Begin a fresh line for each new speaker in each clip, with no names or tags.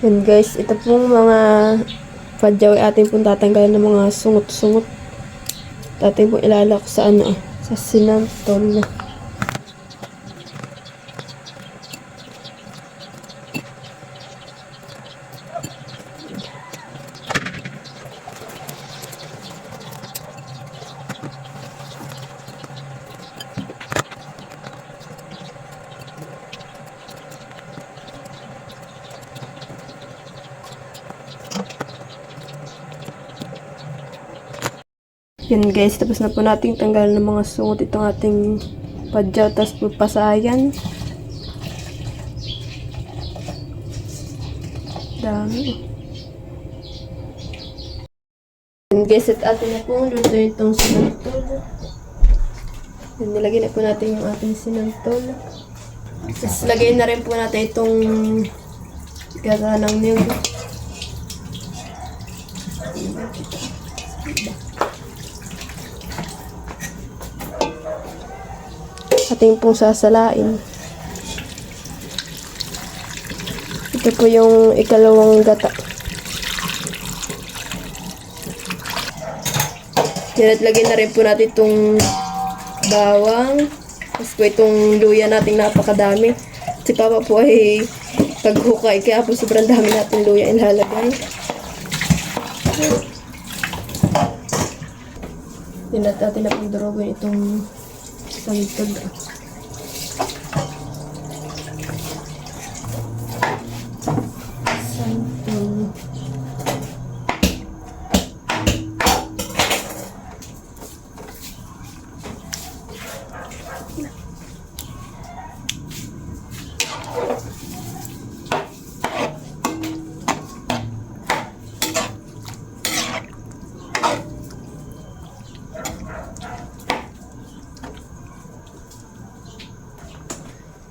Yan guys, ito pong mga padyaw ay ating pong tatanggalin ng mga sungot-sungot. Ating pong ilalak sa ano, sa sinantol. Yan guys, tapos na po nating tanggalin ng mga sungot itong ating padyaw, tapos po pasayan. Dami. Yan guys, at atin na po luto itong sinantol. Yan, nilagay na po natin yung ating sinantol. Tapos lagay na rin po natin itong gata ng niyog. Ating pong sasalain. Ito po yung ikalawang gata. Yan at lagyan na rin po natin itong bawang. Tapos po itong luya nating napakadami. Si Papa po ay paghukay. Kaya po sobrang dami natin luya ilalagay. Yan at natin na pong itong 是真的。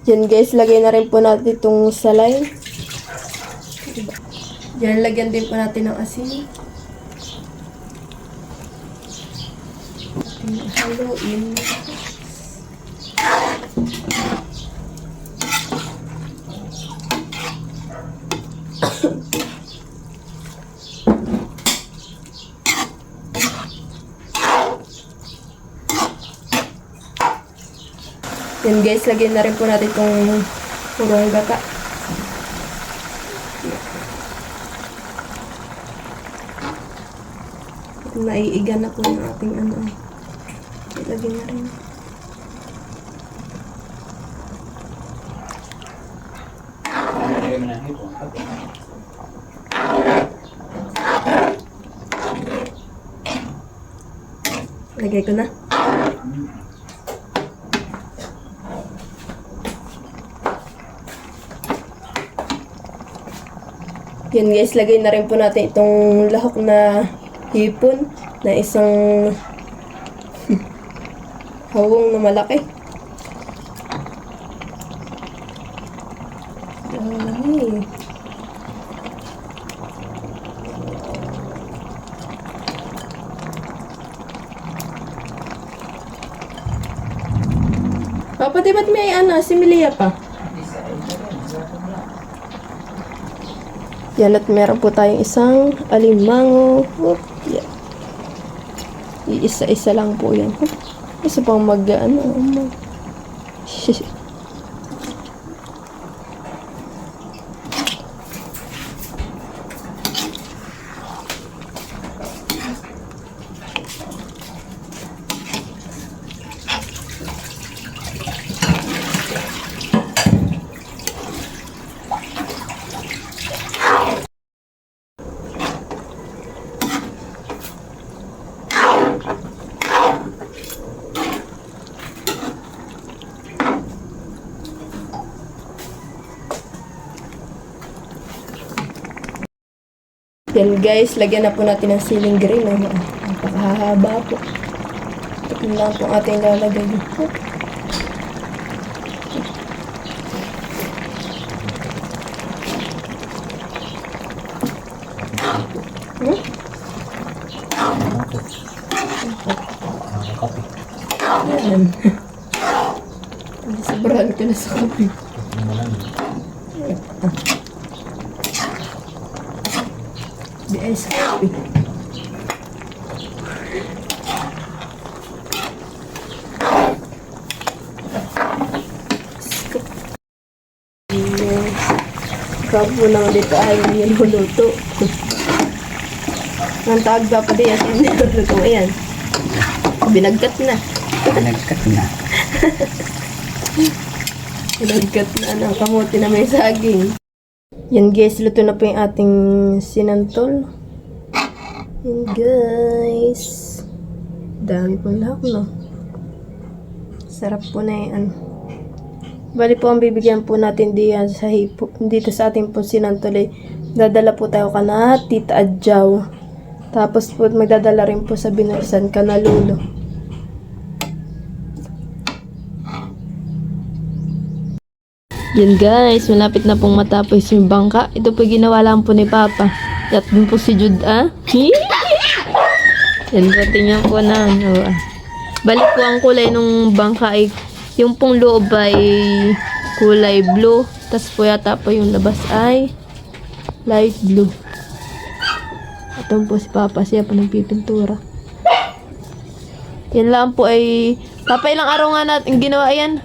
Yan guys, lagay na rin po natin itong salay. Yan, lagyan din po natin ng asin. Ating haluin. Yan guys, lagyan na rin po natin itong purong gata. Naiiga na po yung ating ano. Lagyan na rin. Lagay ko na. Yan guys, lagay na rin po natin itong lahok na hipon na isang hawong na malaki. Dami. Papa, di ba't may ano, si Milia pa? Yan at meron po tayong isang alimango. Oop, yan. Iisa-isa lang po yan. Isa pang mag ano. mag- Yan guys, lagyan na po natin ng ceiling green. Ano? Napakahaba po. Ito lang po ating lalagay. Hmm?
Nakakapi.
Yan. Sobrang ito na sa kape.
Ito mo lang.
Ice coffee. Yes. Grabe mo naman dito ay niluluto. Ang tawag ba pa diyan sa niluluto? Ayan. Binagkat na.
Nagkat na.
Binagkat na ng kamote na may saging. Yan guys, luto na po yung ating sinantol. Yan guys. Dami pong lahok no. Sarap po na yan. Bali po ang bibigyan po natin diyan sa hipo, dito sa ating po sinantol eh. Dadala po tayo kana Tita Adjaw. Tapos po magdadala rin po sa binursan ka na lulo. Yan guys, malapit na pong matapos yung bangka. Ito po ginawa lang po ni Papa. At din po si Jude, ah. Yan po, tingnan po na. Ah. Balik po ang kulay ng bangka ay, yung pong loob ay kulay blue. Tapos po yata po yung labas ay light blue. Ito po si Papa, siya po nagpipintura. Yan lang po ay, Papa, ilang araw nga natin ginawa yan?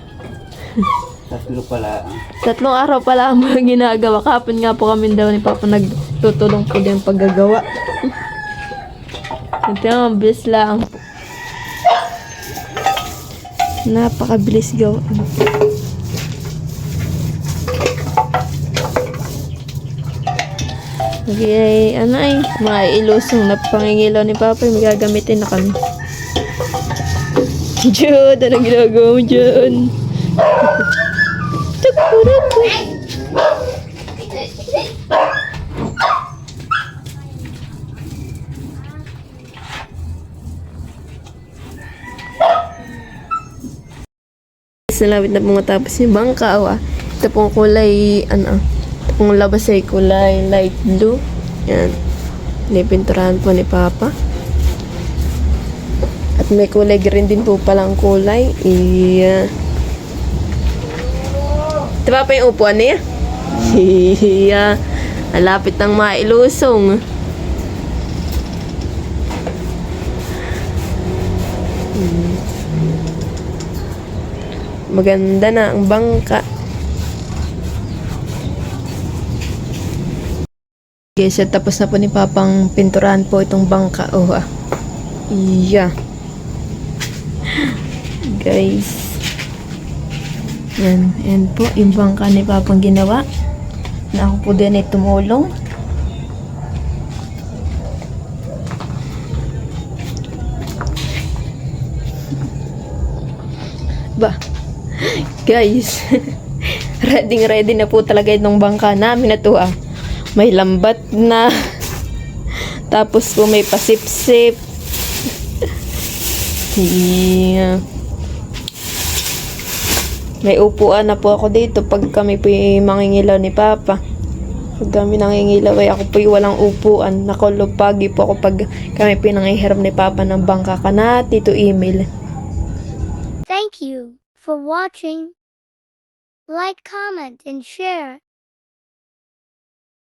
Tatlo pala.
Tatlong araw pala ang mga ginagawa. Kapon nga po kami daw ni Papa nagtutulong po din paggagawa. Ito yung bilis lang. Napakabilis gawa. Okay, ano ay, mga ilusong na pangingilaw ni Papa, may gagamitin na kami. Jude, ano ginagawa mo dyan? Salawit na pong matapos yung bangka. Ah. Ito pong kulay, ano, ito pong labas ay kulay light blue. Yan. Pinipinturahan po ni Papa. At may kulay green din po palang kulay. Iya. Di ba pa yung upuan niya? Iya. Malapit ng mailusong. Hmm. Maganda na ang bangka. Guys, at tapos na po ni Papang pinturahan po itong bangka. Oh, ah. Iya. Guys. Yan, yan po, yung bangka ni Papang ginawa. Na ako po din ay tumulong. Ba, guys, ready ready na po talaga itong bangka namin na to ah. May lambat na. Tapos po may pasip-sip. yeah. May upuan na po ako dito pag kami po mangingilaw ni Papa. Pag kami nangingilaw ay ako po yung walang upuan. Nakulupagi po ako pag kami po yung nangihiram ni Papa ng bangka ka na, Tito Emil.
Thank you for watching. Like, comment, and share.